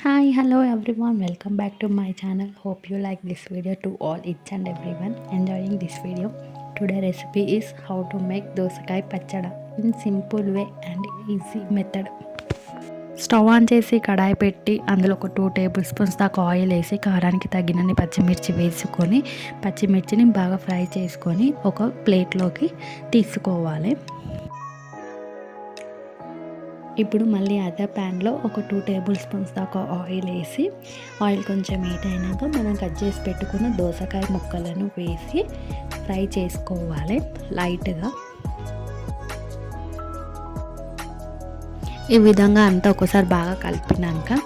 Hi hello everyone welcome back to my channel hope you like this video to all each and everyone enjoying this video today recipe is how to make dosakaya pachadi in simple way and easy method stove on చేసి కడాయి పెట్టి అందులో ఒక two tablespoons దాకా oil వేసి కారానికి తగినన్ని పచ్చిమిర్చి వేసుకొని పచ్చిమిర్చిని బాగా ఫ్రై చేసుకొని ఒక ప్లేట్లోకి తీసుకోవాలి. ఇప్పుడు మళ్ళీ అదే ప్యాన్లో ఒక టూ టేబుల్ స్పూన్స్ దాకా ఆయిల్ వేసి ఆయిల్ కొంచెం హీట్ అయినాక మనం కట్ చేసి పెట్టుకున్న దోసకాయ ముక్కలను వేసి ఫ్రై చేసుకోవాలి లైట్గా. ఈ విధంగా అంతా ఒకసారి బాగా కలిపినాక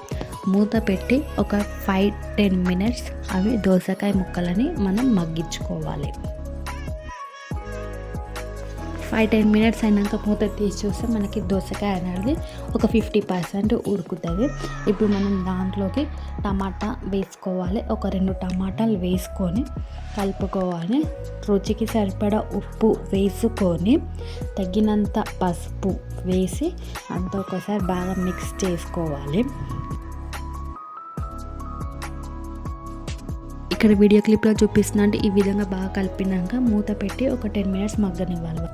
మూత పెట్టి ఒక ఫైవ్ టెన్ మినిట్స్ అవి దోసకాయ ముక్కలని మనం మగ్గించుకోవాలి. ఫైవ్ టెన్ మినిట్స్ అయినాక మూత తీసి చూస్తే మనకి దోసకాయ అనేది ఒక ఫిఫ్టీ పర్సెంట్ ఉడుకుతుంది. ఇప్పుడు మనం దాంట్లోకి టమాటా వేసుకోవాలి. ఒక రెండు టమాటాలు వేసుకొని కలుపుకోవాలి. రుచికి సరిపడా ఉప్పు వేసుకొని తగినంత పసుపు వేసి అంత ఒకసారి బాగా మిక్స్ చేసుకోవాలి. ఇక్కడ వీడియో క్లిప్లో చూపిస్తున్నా అంటే ఈ విధంగా బాగా కలిపినాక మూత పెట్టి ఒక టెన్ మినిట్స్ మగ్గనివ్వాలి.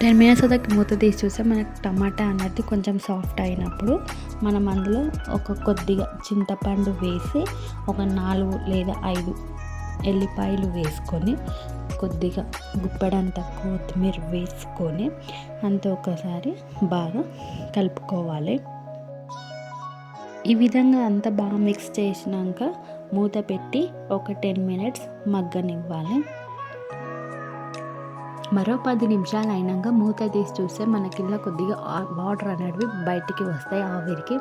టెన్ మినిట్స్ దాకా మూత తీసి చూస్తే మనకు టమాటా అనేది కొంచెం సాఫ్ట్ అయినప్పుడు మనం అందులో ఒక కొద్దిగా చింతపండు వేసి ఒక నాలుగు లేదా ఐదు ఎల్లిపాయలు వేసుకొని కొద్దిగా గుప్పెడంత కొత్తిమీర వేసుకొని అంత ఒకసారి బాగా కలుపుకోవాలి. ఈ విధంగా అంతా బాగా మిక్స్ చేసినాక మూత పెట్టి ఒక టెన్ మినిట్స్ మగ్గనివ్వాలి. మరో పది నిమిషాలు అయినాక మూత తీసి చూస్తే మనకిల్లా కొద్దిగా వాటర్ అనేవి బయటికి వస్తాయి ఆవిరికి.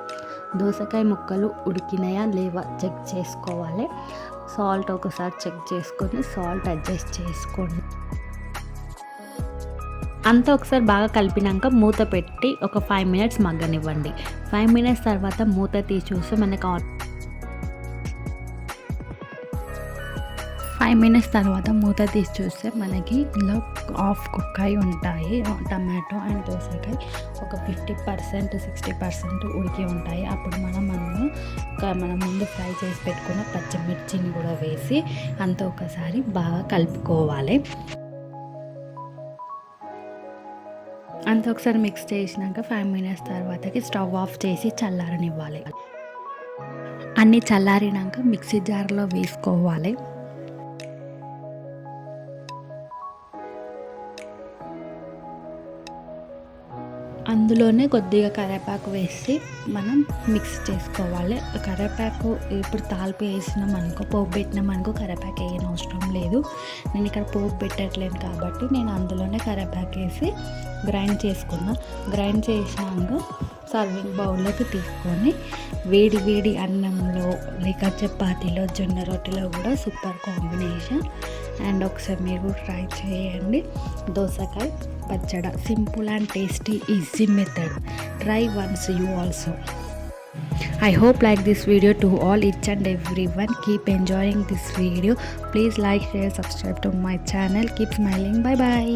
దోసకాయ ముక్కలు ఉడికినాయా లేవా చెక్ చేసుకోవాలి. సాల్ట్ ఒకసారి చెక్ చేసుకొని సాల్ట్ అడ్జస్ట్ చేసుకోండి. అంతా ఒకసారి బాగా కలిపినాక మూత పెట్టి ఒక ఫైవ్ మినిట్స్ మగ్గనివ్వండి. ఫైవ్ మినిట్స్ తర్వాత మూత తీసి చూస్తే మనకు ఫైవ్ మినిట్స్ తర్వాత మూత తీసి చూస్తే మనకి ఇలా హాఫ్ కుక్ అయి ఉంటాయి టమాటో అండ్ దోసకాయ. ఒక ఫిఫ్టీ పర్సెంట్ సిక్స్టీ పర్సెంట్ ఉడికి ఉంటాయి. అప్పుడు మనం మనము మనం ముందు ఫ్రై చేసి పెట్టుకున్న పచ్చిమిర్చిని కూడా వేసి అంత ఒకసారి బాగా కలుపుకోవాలి. అంత ఒకసారి మిక్స్ చేసినాక ఫైవ్ మినిట్స్ తర్వాతకి స్టవ్ ఆఫ్ చేసి చల్లారనివ్వాలి. అన్నీ చల్లారినాక మిక్సీ జార్లో వేసుకోవాలి. అందులోనే కొద్దిగా కరివేపాకు వేసి మనం మిక్స్ చేసుకోవాలి. కరివేపాకు ఇప్పుడు తాలిపి వేసినాం అనుకో పోపు పెట్టినాం అనుకో కరివేపాకు వేయని అవసరం లేదు. నేను ఇక్కడ పోపు పెట్టట్లేను కాబట్టి నేను అందులోనే కరివేపాకు వేసి గ్రైండ్ చేసుకున్నా. గ్రైండ్ చేసినాక సర్వింగ్ బౌల్లోకి తీసుకొని వేడి వేడి అన్నంలో లేక చపాతీలో జొన్న రొట్టెలో కూడా సూపర్ కాంబినేషన్. అండ్ ఒకసారి మీరు కూడా ట్రై చేయండి. దోసకాయ పచ్చడ. Simple and tasty easy method. Try once you also I hope like this video to all each and everyone keep enjoying this video please like share subscribe to my channel keep smiling bye bye